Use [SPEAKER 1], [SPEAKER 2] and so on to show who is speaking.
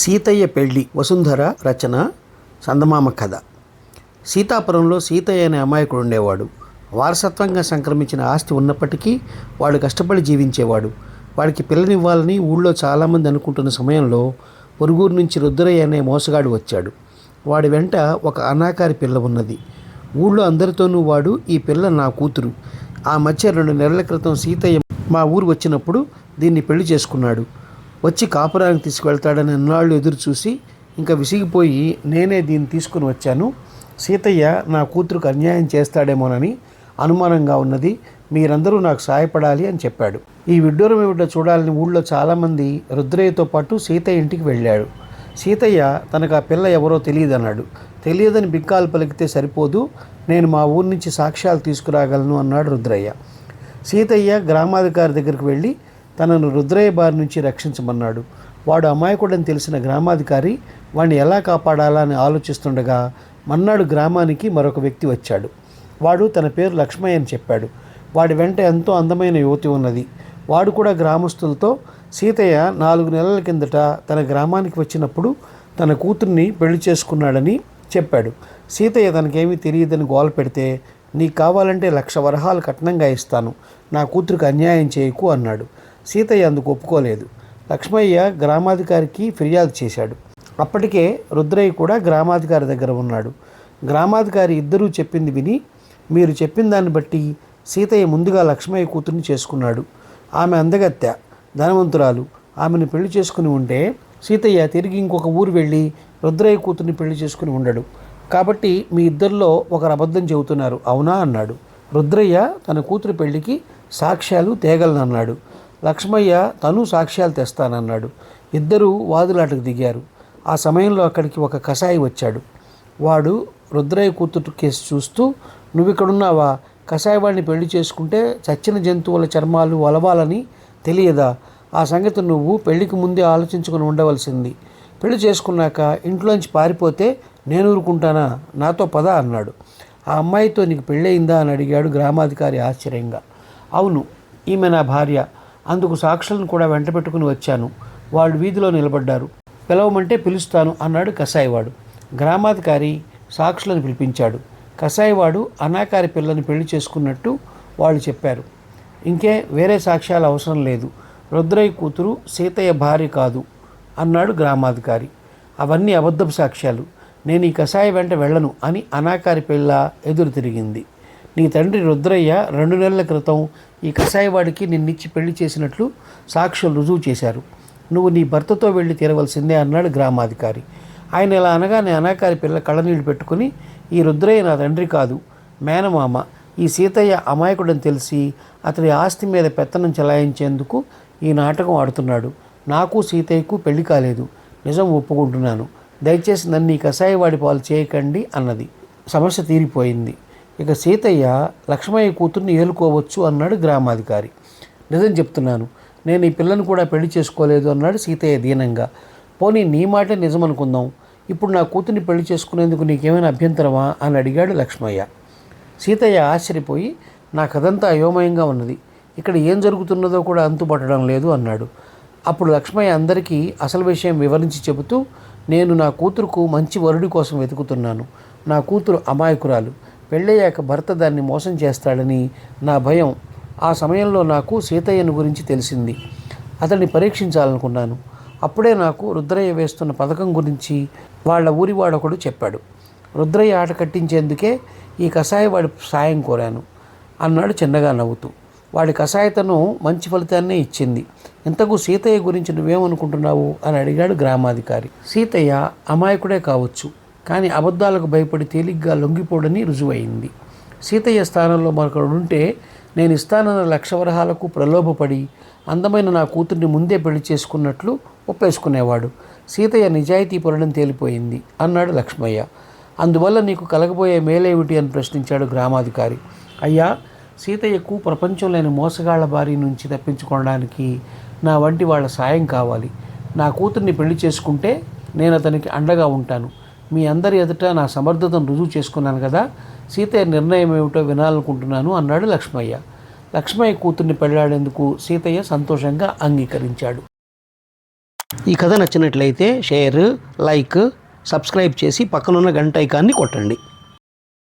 [SPEAKER 1] సీతయ్య పెళ్ళి వసుంధర రచన చందమామ కథ. సీతాపురంలో సీతయ్య అనే అమాయకుడు ఉండేవాడు. వారసత్వంగా సంక్రమించిన ఆస్తి ఉన్నప్పటికీ వాడు కష్టపడి జీవించేవాడు. వాడికి పిల్లనివ్వాలని ఊళ్ళో చాలామంది అనుకుంటున్న సమయంలో పొరుగురు నుంచి రుద్రయ్య అనే మోసగాడు వచ్చాడు. వాడి వెంట ఒక అనాకారి పిల్ల ఉన్నది. ఊళ్ళో అందరితోనూ వాడు ఈ పిల్ల నా కూతురు. ఆ మధ్య రెండు నెలల క్రితం సీతయ్య మా ఊరు వచ్చినప్పుడు దీన్ని పెళ్ళి చేసుకున్నాడు. వచ్చి కాపురానికి తీసుకువెళ్తాడని అన్నాళ్ళు ఎదురు చూసి ఇంకా విసిగిపోయి నేనే దీన్ని తీసుకుని వచ్చాను. సీతయ్య నా కూతురుకు అన్యాయం చేస్తాడేమోనని అనుమానంగా ఉన్నది. మీరందరూ నాకు సహాయపడాలి అని చెప్పాడు. ఈ విడ్డూరం ఏమిటో చూడాలని ఊళ్ళో చాలామంది రుద్రయ్యతో పాటు సీతయ్య ఇంటికి వెళ్ళాడు. సీతయ్య తనకు ఆ పిల్ల ఎవరో తెలియదన్నాడు. తెలియదని బిక్కాలు పలికితే సరిపోదు. నేను మా ఊరి నుంచి సాక్ష్యాలు తీసుకురాగలను అన్నాడు రుద్రయ్య. సీతయ్య గ్రామాధికారి దగ్గరికి వెళ్ళి తనను రుద్రయ్య బారి నుంచి రక్షించమన్నాడు. వాడు అమాయకుడని తెలిసిన గ్రామాధికారి వాడిని ఎలా కాపాడాలా అని ఆలోచిస్తుండగా మన్నాడు గ్రామానికి మరొక వ్యక్తి వచ్చాడు. వాడు తన పేరు లక్ష్మయ్య అని చెప్పాడు. వాడి వెంట ఎంతో అందమైన యువతి ఉన్నది. వాడు కూడా గ్రామస్తులతో సీతయ్య నాలుగు నెలల కిందట తన గ్రామానికి వచ్చినప్పుడు తన కూతుర్ని పెళ్ళి చేసుకున్నాడని చెప్పాడు. సీతయ్య తనకేమీ తెలియదని గోల పెడితే నీకు కావాలంటే లక్ష వరహాలు కట్నంగా ఇస్తాను. నా కూతురికి అన్యాయం చేయకు అన్నాడు. సీతయ్య అందుకు ఒప్పుకోలేదు. లక్ష్మయ్య గ్రామాధికారికి ఫిర్యాదు చేశాడు. అప్పటికే రుద్రయ్య కూడా గ్రామాధికారి దగ్గర ఉన్నాడు. గ్రామాధికారి ఇద్దరూ చెప్పింది విని మీరు చెప్పిన దాన్ని బట్టి సీతయ్య ముందుగా లక్ష్మయ్య కూతుర్ని చేసుకున్నాడు. ఆమె అందగత్య ధనవంతురాలు. ఆమెను పెళ్ళి చేసుకుని ఉంటే సీతయ్య తిరిగి ఇంకొక ఊరు వెళ్ళి రుద్రయ్య కూతుర్ని పెళ్ళి చేసుకుని ఉండడు. కాబట్టి మీ ఇద్దరిలో ఒకరు అబద్ధం చెబుతున్నారు. అవునా? అన్నాడు. రుద్రయ్య తన కూతురు పెళ్ళికి సాక్ష్యాలు తేగలనన్నాడు. లక్ష్మయ్య తను సాక్ష్యాలు తెస్తానన్నాడు. ఇద్దరూ వాదులాటకు దిగారు. ఆ సమయంలో అక్కడికి ఒక కషాయి వచ్చాడు. వాడు రుద్రయ్య కూతురు కేసు చూస్తూ నువ్వు ఇక్కడున్నావా? కషాయవాడిని పెళ్ళి చేసుకుంటే చచ్చిన జంతువుల చర్మాలు వలవాలని తెలియదా? ఆ సంగతి నువ్వు పెళ్ళికి ముందే ఆలోచించుకుని ఉండవలసింది. పెళ్ళి చేసుకున్నాక ఇంట్లోంచి పారిపోతే నేను ఊరుకుంటానా? నాతో పద అన్నాడు. ఆ అమ్మాయితో నీకు పెళ్ళయిందా? అని అడిగాడు గ్రామాధికారి ఆశ్చర్యంగా. అవును ఈమె నా భార్య. అందుకు సాక్షులను కూడా వెంట పెట్టుకుని వచ్చాను. వాళ్ళు వీధిలో నిలబడ్డారు. పిలవమంటే పిలుస్తాను అన్నాడు కసాయివాడు. గ్రామాధికారి సాక్షులను పిలిపించాడు. కసాయివాడు అనాకారి పిల్లని పెళ్ళి చేసుకున్నట్టు వాళ్ళు చెప్పారు. ఇంకే వేరే సాక్ష్యాలు అవసరం లేదు. రుద్రయ్య కూతురు సీతయ్య భార్య కాదు అన్నాడు గ్రామాధికారి. అవన్నీ అబద్ధపు సాక్ష్యాలు. నేను ఈ కషాయ వెంట వెళ్ళను అని అనాకారి పిల్ల ఎదురు తిరిగింది. నీ తండ్రి రుద్రయ్య రెండు నెలల క్రితం ఈ కషాయవాడికి నిన్నిచ్చి పెళ్ళి చేసినట్లు సాక్షులు రుజువు చేశారు. నువ్వు నీ భర్తతో వెళ్ళి తీరవలసిందే అన్నాడు గ్రామాధికారి. ఆయన ఇలా అనగానే అనాకారి పిల్ల కళ్ళనీళ్ళు పెట్టుకుని ఈ రుద్రయ్య నా తండ్రి కాదు మేనమామ ఈ సీతయ్య అమాయకుడని తెలిసి అతడి ఆస్తి మీద పెత్తనం చెలాయించేందుకు ఈ నాటకం ఆడుతున్నాడు. నాకు సీతయ్యకు పెళ్ళి కాలేదు. నిజం ఒప్పుకుంటున్నాను. దయచేసి నన్ను ఈ కషాయవాడి పాలు చేయకండి అన్నది. సమస్య తీరిపోయింది. ఇక సీతయ్య లక్ష్మయ్య కూతుర్ని ఏలుకోవచ్చు అన్నాడు గ్రామాధికారి. నిజం చెప్తున్నాను నేను ఈ పిల్లను కూడా పెళ్ళి చేసుకోలేదు అన్నాడు సీతయ్య దీనంగా. పోనీ నీ మాటే నిజం అనుకుందాం ఇప్పుడు నా కూతుర్ని పెళ్ళి చేసుకునేందుకు నీకేమైనా అభ్యంతరమా అని అడిగాడు లక్ష్మయ్య. సీతయ్య ఆశ్చర్యపోయి నా కథంతా అయోమయంగా ఉన్నది ఇక్కడ ఏం జరుగుతున్నదో కూడా అంతుపట్టడం లేదు అన్నాడు. అప్పుడు లక్ష్మయ్య అందరికీ అసలు విషయం వివరించి చెబుతూ నేను నా కూతురుకు మంచి వరుడి కోసం వెతుకుతున్నాను నా కూతురు అమాయకురాలు పెళ్ళయ్యాక భర్త దాన్ని మోసం చేస్తాడని నా భయం. ఆ సమయంలో నాకు సీతయ్యను గురించి తెలిసింది. అతన్ని పరీక్షించాలనుకున్నాను. అప్పుడే నాకు రుద్రయ్య వేస్తున్న పథకం గురించి వాళ్ళ ఊరివాడొకడు చెప్పాడు. రుద్రయ్య ఆట కట్టించేందుకే ఈ కషాయవాడి సాయం కోరాను అన్నాడు చిన్నగా నవ్వుతూ. వాడి కషాయతను మంచి ఫలితాన్నే ఇచ్చింది. ఇంతకు సీతయ్య గురించి నువ్వేమనుకుంటున్నావు అని అడిగాడు గ్రామాధికారి. సీతయ్య అమాయకుడే కావచ్చు. కానీ అబద్ధాలకు భయపడి తేలిగ్గా లొంగిపోడని రుజువైంది. సీతయ్య స్థానంలో మరొకడుంటే నేను ఇస్తానన్న లక్షవరహాలకు ప్రలోభపడి అందమైన నా కూతుర్ని ముందే పెళ్ళి చేసుకున్నట్లు ఒప్పేసుకునేవాడు. సీతయ్య నిజాయితీ పొరడం తేలిపోయింది అన్నాడు లక్ష్మయ్య. అందువల్ల నీకు కలగబోయే మేలేమిటి అని ప్రశ్నించాడు గ్రామాధికారి. అయ్యా సీతయ్యకు ప్రపంచంలోని మోసగాళ్ళ బారి నుంచి తప్పించుకోవడానికి నా వంటి వాళ్ళ సాయం కావాలి. నా కూతుర్ని పెళ్ళి చేసుకుంటే నేను అతనికి అండగా ఉంటాను. మీ అందరి ఎదుట నా సమర్థతను రుజువు చేసుకున్నాను కదా? సీతయ్య నిర్ణయం ఏమిటో వినాలనుకుంటున్నాను అన్నాడు లక్ష్మయ్య. లక్ష్మయ్య కూతుర్ని పెళ్ళాడేందుకు సీతయ్య సంతోషంగా అంగీకరించాడు. ఈ కథ నచ్చినట్లయితే షేర్ లైక్ సబ్స్క్రైబ్ చేసి పక్కనున్న గంట ఐకాన్ని కొట్టండి.